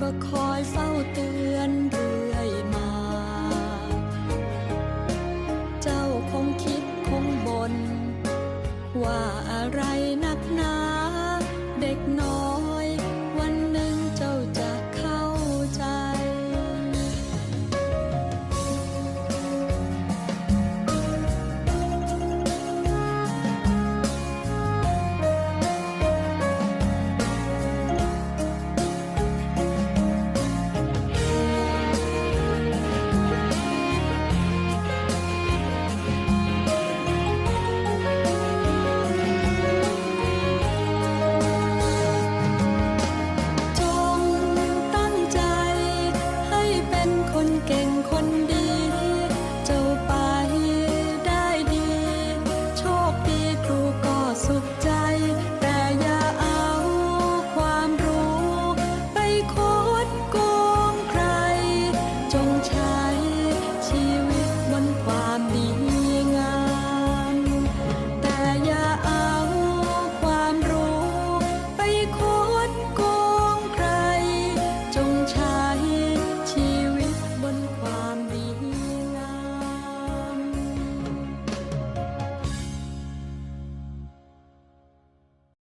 ก็คอยเฝ้าเตือนเรื่อยมา เจ้าคงคิดคงบนว่าอะไรนะ